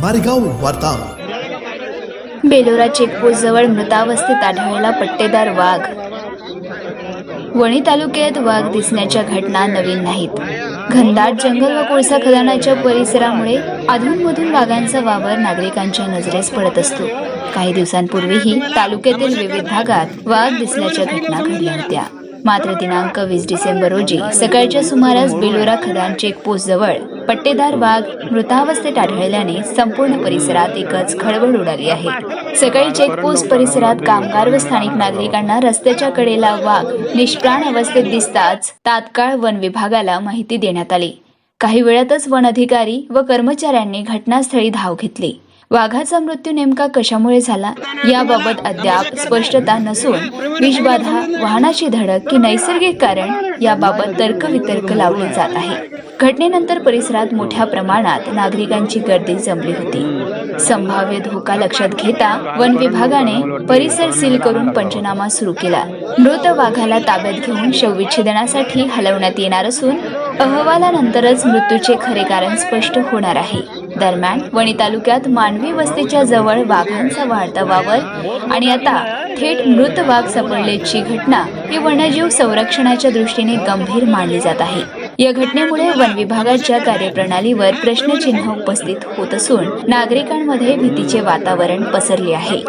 मारेगाव वार्ता. बेलोरा चेकपोस्ट जवळ मृतावस्थेत आढळलेला पट्टेदार वाघ. वणी तालुक्यात वाघ दिसण्याच्या घटना नवीन नाहीत. घनदाट जंगल व कोळसा खदानाच्या परिसरामुळे अधूनमधून वाघांचा वावर नागरिकांच्या नजरेस पडत असतो. काही दिवसांपूर्वीही तालुक्यातील विविध भागात वाघ दिसण्याच्या घटना घडल्या होत्या. मात्र दिनांक वीस डिसेंबर रोजी सकाळच्या सुमारास बेलोरा खदान चेकपोस्ट जवळ पट्टेदार वाघ मृतावस्थेत आढळल्याने संपूर्ण परिसरात एकच खळबळ उडाली आहे. सकाळी चेकपोस्ट परिसरात कामगार व स्थानिक नागरिकांना रस्त्याच्या कडेला वाघ निष्प्राण अवस्थेत दिसताच तात्काळ वन विभागाला माहिती देण्यात आली. काही वेळातच वन अधिकारी व कर्मचाऱ्यांनी घटनास्थळी धाव घेतली. वाघाचा मृत्यू नेमका कशामुळे झाला याबाबत अद्याप स्पष्टता नसून विषबाधा वाहनाची धडक की नैसर्गिक कारण याबाबत तर्कवितर्क लावले जात आहे. घटनेनंतर परिसरात मोठ्या प्रमाणात नागरिकांची गर्दी जमली होती. संभाव्य धोका लक्षात घेता वन विभागाने परिसर सील करून पंचनामा सुरू केला. मृत वाघाला ताब्यात घेऊन शवविच्छेदनासाठी हलवण्यात येणार असून अहवालानंतरच मृत्यूचे खरे कारण स्पष्ट होणार आहे. दरम्यान वणी तालुक्यात मानवी वस्तीच्या जवळ वाघांचा वाढता वावर आणि आता थेट मृत वाघ सापडल्याची घटना ही वन्यजीव संरक्षणाच्या दृष्टीने गंभीर मानली जात आहे. या घटनेमुळे वन विभागाच्या कार्यप्रणालीवर प्रश्नचिन्ह उपस्थित होत असून नागरिकांमध्ये भीतीचे वातावरण पसरले आहे.